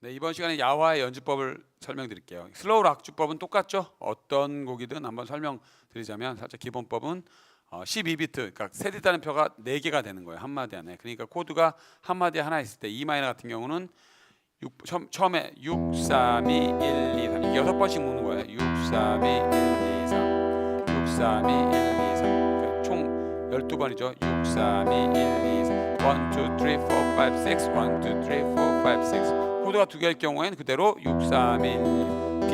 네, 이번 시간에 야화의 연주법을 설명드릴게요. 슬로우 락주법은 똑같죠? 어떤 곡이든 한번 설명드리자면 살짝 기본법은 어, 12비트, 그러니까 세디 따름표가 4개가 되는 거예요. 한 마디 안에. 그러니까 코드가 한 마디 하나 있을 때 E 마이너 같은 경우는 6, 처음, 처음에 6, 3, 2, 1, 2, 3 이게 여섯 번씩 묻는 거예요. 6, 3, 2, 1, 2, 3 6, 3, 2, 1, 2, 3 그러니까 총 12번이죠. 6, 3, 2, 1, 2, 3 1, 2, 3, 4, 5, 6 1, 2, 3, 4, 5, 6 코드가 두 개일 경우에는 그대로 6, 3, 1,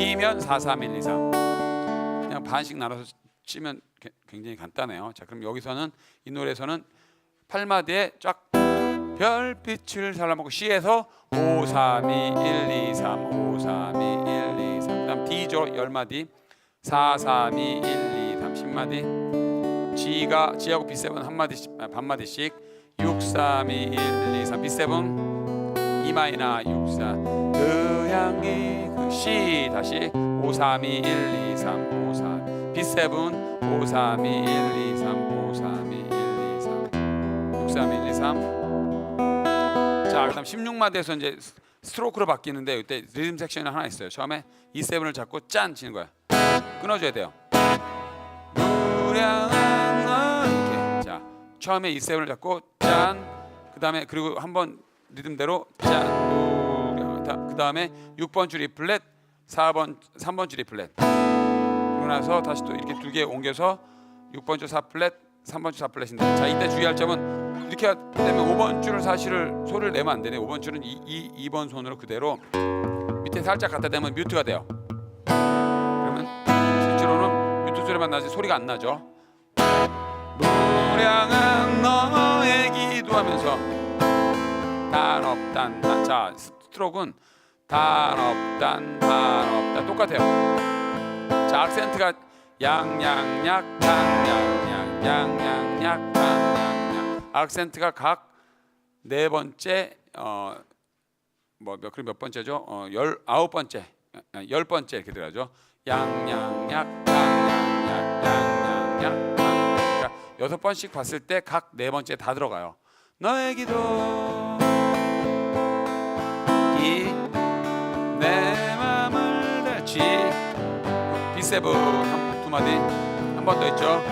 2 B면 4, 3, 1, 2, 3 그냥 반씩 나눠서 치면 게- 굉장히 간단해요. 자, 그럼 여기서는 이 노래에서는 8마디에 쫙 별빛을 살라먹고 C에서 5, 3, 2, 1, 2, 3 5, 3, 2, 1, 2, 3 그다음 D죠 10마디. 4, 3, 2, 1, 2, 3 10마디. G가 G하고 B7 한 마디씩 아, 반마디씩. 6, 3, 2, 1, 2, 3 B7 6, 4그 향기 그 C 다시 5, 3, 2, 1, 2, 3 5, 4 B7 5, 3, 2, 1, 2, 3 5, 3, 2, 1, 2, 3 6, 3, 1, 2, 3 자, 그다음 16마디에서 이제 스- 스트로크로 바뀌는데 이때 리듬 섹션이 하나 있어요. 처음에 E7을 잡고 짠 치는 거야. 끊어줘야 돼요. 무량한 너 이렇게. 자, 처음에 E7을 잡고 짠. 그다음에 그리고 한번 리듬대로 짠. 무량. 그다음에 6번 줄 E 플랫, 4번 3번 줄 E 플랫. 그러고 나서 다시 또 이렇게 두 개 옮겨서 6번 줄 4 플랫, 3번 줄 4 플랫인데 자 이때 주의할 점은 이렇게 되면 5번 줄을 사실을 소리를 내면 안 되네. 5번 줄은 이, 이 2번 손으로 그대로 밑에 살짝 갖다 대면 뮤트가 돼요. 그러면 실제로는 뮤트 소리만 나지 소리가 안 나죠. 무량한 너의 기도하면서 단 없단 단. 자 스트로크는 단 없단 단 없단 똑같아요. 자 악센트가 양양약 양양약 양양약 양양약 악센트가 각 네 번째 어 뭐몇 그럼 몇 번째죠? 어열 아홉 번째 아, 열 번째 이렇게 들어가죠. 양양약 양양약 양양약 양. 그러니까 여섯 번씩 봤을 때 각 네 번째 다 들어가요. 너의 기도 이내 맘을 다치 B7 한두 마디 한 번 더 있죠.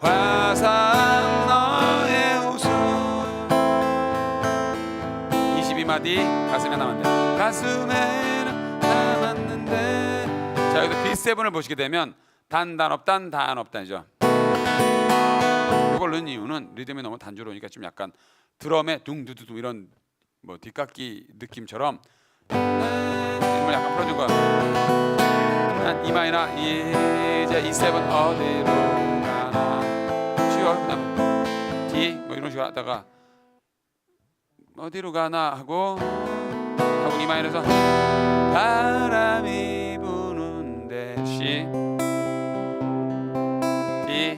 화사한 너의 웃음 22마디 가슴에 남았는데 가슴에는 남았는데 자 여기서 B7을 보시게 되면 단단 없단 단 없단이죠. 이걸 넣은 이유는 리듬이 너무 단조로우니까 좀 약간 드럼의 둥두두둥 이런 뭐 뒷깎이 느낌처럼 이걸 약간 풀어준 거야. 난 이마이나 이제 E7 어디로 가나. 쉬워 그다음 D 뭐 이런 식으로 하다가 어디로 가나 하고 하고 이마이너에서 바람이 부는데 C D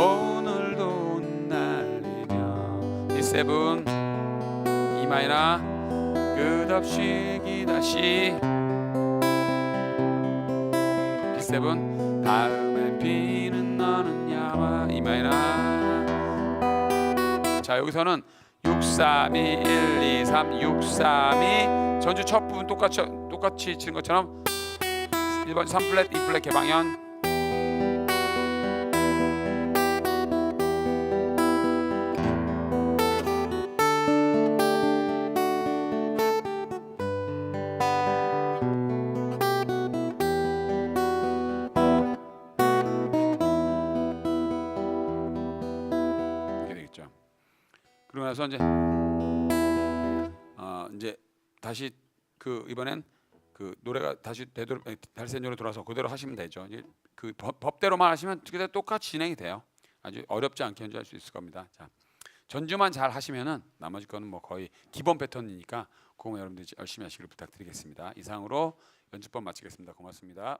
오늘도 날리며 D7 이 마이나 끝없이 기다시 B7 다음에 비는 너는 야와 이 마이나 자 여기서는 6, 3, 2, 1, 2, 3, 6, 3, 2 전주 첫 부분 똑같이 똑같이 치는 것처럼 1번 3 플랫, 2 플랫 개방현 그러고 나서 이제 어 이제 다시 그 이번엔 그 노래가 다시 되도록 달센조로 돌아서 그대로 하시면 되죠. 그 법, 법대로만 하시면 그대로 똑같이 진행이 돼요. 아주 어렵지 않게 연주할 수 있을 겁니다. 자, 전주만 잘 하시면은 나머지 거는 뭐 거의 기본 패턴이니까 그거 여러분들이 열심히 하시길 부탁드리겠습니다. 이상으로 연주법 마치겠습니다. 고맙습니다.